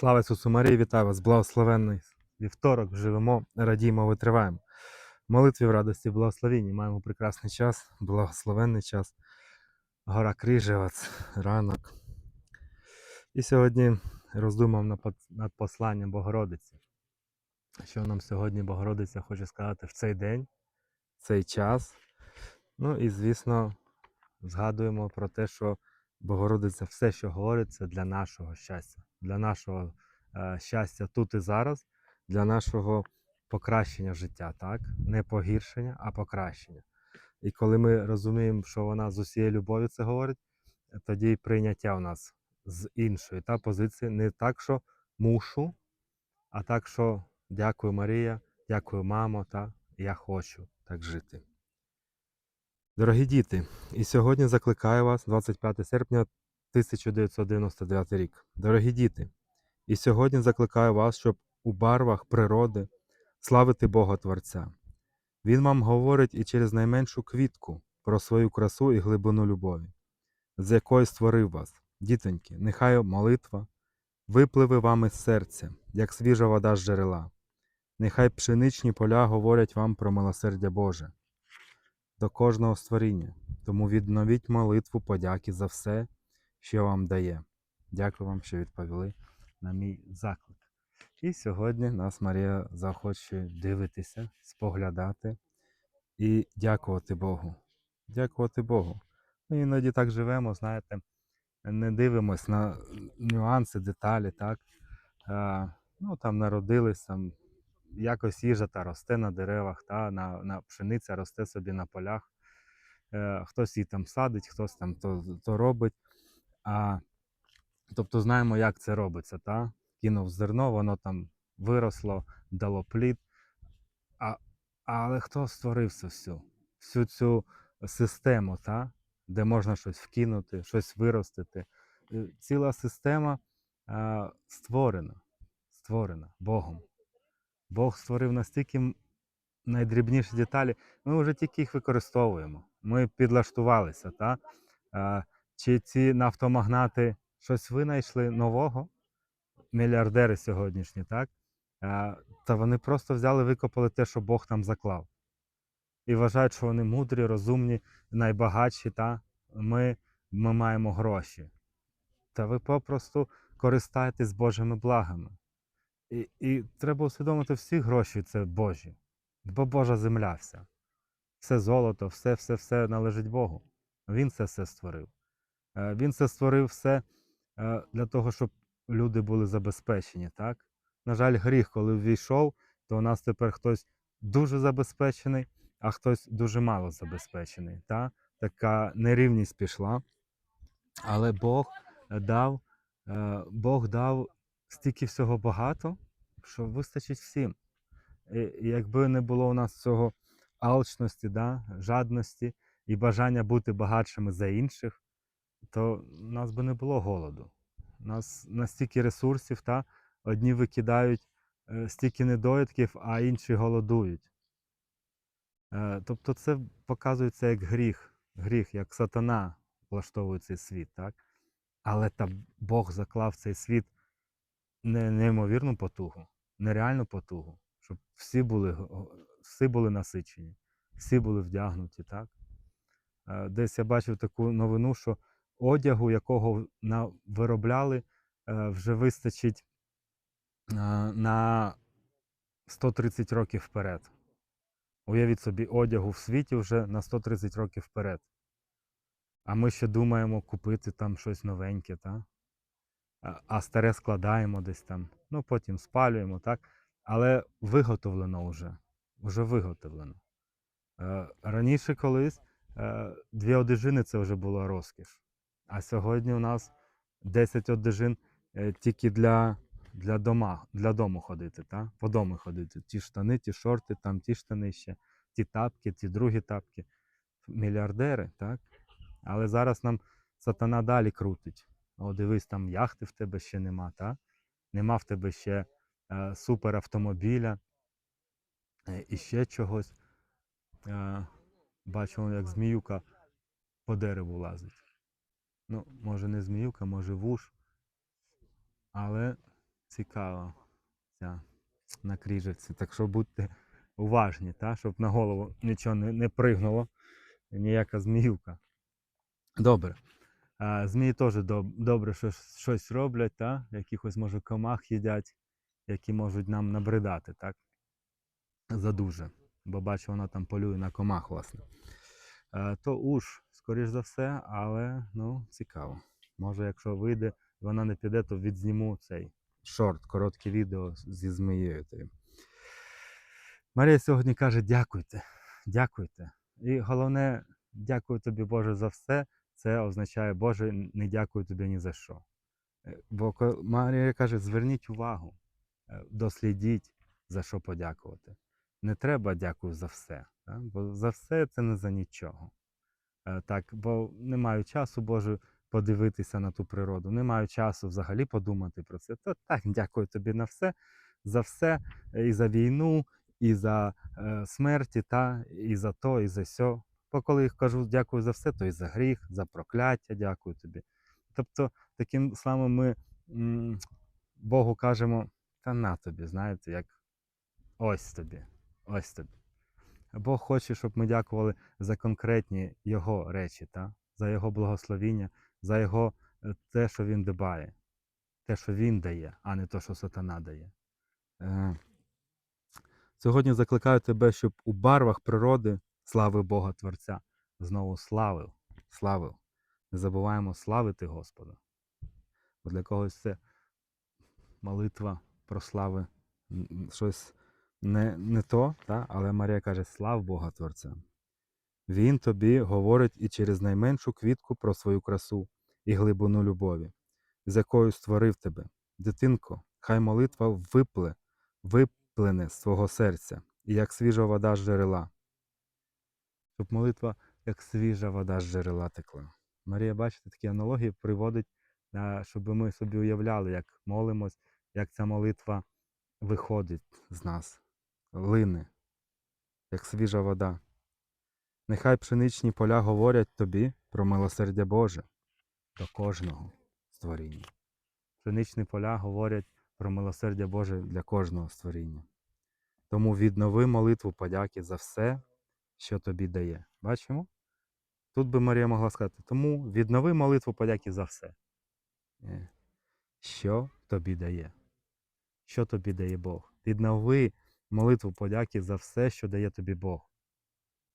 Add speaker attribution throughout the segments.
Speaker 1: Слава Ісусу Марії, вітаю вас! Благословенний вівторок, живемо, радіємо, витриваємо. Молитві в радості, благословенні. Маємо прекрасний час, благословенний час. Гора Крижевець, ранок. І сьогодні роздумав над посланням Богородиці. Що нам сьогодні Богородиця хоче сказати в цей день, в цей час. Ну і, звісно, згадуємо про те, що Богородиця все, що говорить, це для нашого щастя, для нашого е, щастя тут і зараз, для нашого покращення життя, так? Не погіршення, а покращення. І коли ми розуміємо, що вона з усією любов'ю це говорить, тоді прийняття у нас з іншої та позиції, не так, що мушу, а так, що дякую, Марія, дякую, мамо, та я хочу так жити. Дорогі діти, і сьогодні закликаю вас 25 серпня 1999 рік. Дорогі діти, і сьогодні закликаю вас, щоб у барвах природи славити Бога Творця. Він вам говорить і через найменшу квітку про свою красу і глибину любові, з якої створив вас. Дітоньки, нехай молитва випливе вам із серця, як свіжа вода з джерела. Нехай пшеничні поля говорять вам про милосердя Боже до кожного створіння. Тому відновіть молитву подяки за все, що вам дає. Дякую вам, що відповіли на мій заклик. І сьогодні нас Марія захоче дивитися, споглядати і дякувати Богу. Дякувати Богу. Ми іноді так живемо, знаєте, не дивимось на нюанси, деталі, так? А, ну, там народились, там якось їжа та росте на деревах, та, на, на пшениця росте собі на полях. Е, хтось її там садить, хтось там то, то робить. А, тобто знаємо, як це робиться. Та? Кинув зерно, воно там виросло, дало плід. А, але хто створив це всю? Всю цю систему, та? де можна щось вкинути, щось виростити. Е, Ціла система а, створена, створена Богом. Бог створив настільки найдрібніші деталі, ми вже тільки їх використовуємо. Ми підлаштувалися. Та? Чи ці нафтомагнати щось винайшли нового? Мільярдери сьогоднішні, так? Та вони просто взяли, викопали те, що Бог там заклав. І вважають, що вони мудрі, розумні, найбагатші, та? Ми, ми маємо гроші. Та ви попросту користаєтесь Божими благами. І, і треба усвідомити, всі гроші це Божі, бо Божа земля вся. Все золото, все, все, все належить Богу. Він це все створив. Е, Він це створив все е, для того, щоб люди були забезпечені. Так? На жаль, гріх, коли ввійшов, то у нас тепер хтось дуже забезпечений, а хтось дуже мало забезпечений. Та? Така нерівність пішла. Але Бог дав, е, Бог дав стільки всього багато, що вистачить всім. І якби не було у нас цього алчності, да, жадності і бажання бути багатшими за інших, то в нас би не було голоду. У нас настільки ресурсів, та, одні викидають е, стільки недоїдків, а інші голодують. Е, тобто це показується як гріх, гріх, як сатана влаштовує цей світ. Так? Але та Бог заклав цей світ не, неймовірну потугу, нереальну потугу, щоб всі були, всі були насичені, всі були вдягнуті. Так? Е, Десь я бачив таку новину, що одягу, якого виробляли, е, вже вистачить е, на 130 років вперед. Уявіть собі, одягу в світі вже на 130 років вперед. А ми ще думаємо купити там щось новеньке, та? а, старе складаємо десь там, ну потім спалюємо, так? Але виготовлено вже, вже виготовлено. Е, раніше колись дві одежини це вже була розкіш. А сьогодні у нас 10 одежин е, тільки для, для, дома, для дому ходити, та? по дому ходити. Ті штани, ті шорти, там ті штани ще, ті тапки, ті другі тапки. Мільярдери, так? Але зараз нам сатана далі крутить. О, дивись, там яхти в тебе ще нема, та? Нема в тебе ще е, суперавтомобіля е, і ще чогось. Е, бачимо, як зміюка по дереву лазить. Ну, може не зміюка, може вуш. Але цікава ця на кріжиці. Так що будьте уважні, та, щоб на голову нічого не, не пригнуло, ніяка зміюка. Добре. А, змії теж доб- добре щось, щось роблять, та? якихось, може, комах їдять, які можуть нам набридати, так? Задуже. Бо бачу, вона там полює на комах, власне. Е, то уж, скоріш за все, але ну, цікаво. Може, якщо вийде, вона не піде, то відзніму цей шорт, коротке відео зі змією. Марія сьогодні каже: дякуйте, дякуйте. І головне, дякую тобі, Боже, за все. Це означає, Боже, не дякую тобі ні за що. Е, Бо Марія каже: зверніть увагу, е, дослідіть, за що подякувати. Не треба дякую за все, бо за все це не за нічого. Е, Так, бо не маю часу, Боже, подивитися на ту природу, не маю часу взагалі подумати про це. То так, дякую тобі на все, за все, е, і за війну, і за е, смерті, та, і за то, і за сьо. Бо коли кажу дякую за все, то і за гріх, за прокляття, дякую тобі. Тобто, таким самим ми м, Богу кажемо, та на тобі, знаєте, як ось тобі, ось тобі. Бог хоче, щоб ми дякували за конкретні Його речі, та? за Його благословіння, за Його е, те, що Він дбає, те, що Він дає, а не те, що сатана дає. Е, Сьогодні закликаю тебе, щоб у барвах природи слави Бога Творця знову славив, славив. Не забуваємо славити Господа. Бо для когось це молитва про слави щось не, не то, та? але Марія каже: слав Бога Творця. Він тобі говорить і через найменшу квітку про свою красу і глибину любові, з якою створив тебе. Дитинко, хай молитва випле, виплине з твого серця, і як свіжа вода з джерела. Щоб молитва, як свіжа вода з джерела текла. Марія, бачите, такі аналогії приводить, щоб ми собі уявляли, як молимось, як ця молитва виходить з нас, лине, як свіжа вода. Нехай пшеничні поля говорять тобі про милосердя Боже до кожного створіння. Пшеничні поля говорять про милосердя Боже для кожного створіння. Тому віднови молитву подяки за все, що тобі дає. Бачимо? Тут би Марія могла сказати, тому віднови молитву подяки за все. Е, Що тобі дає? Що тобі дає Бог? Віднови молитву подяки за все, що дає тобі Бог,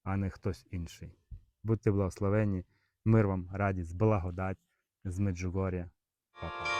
Speaker 1: а не хтось інший. Будьте благословені, мир вам, радість, благодать з Меджугор'я. Па-па.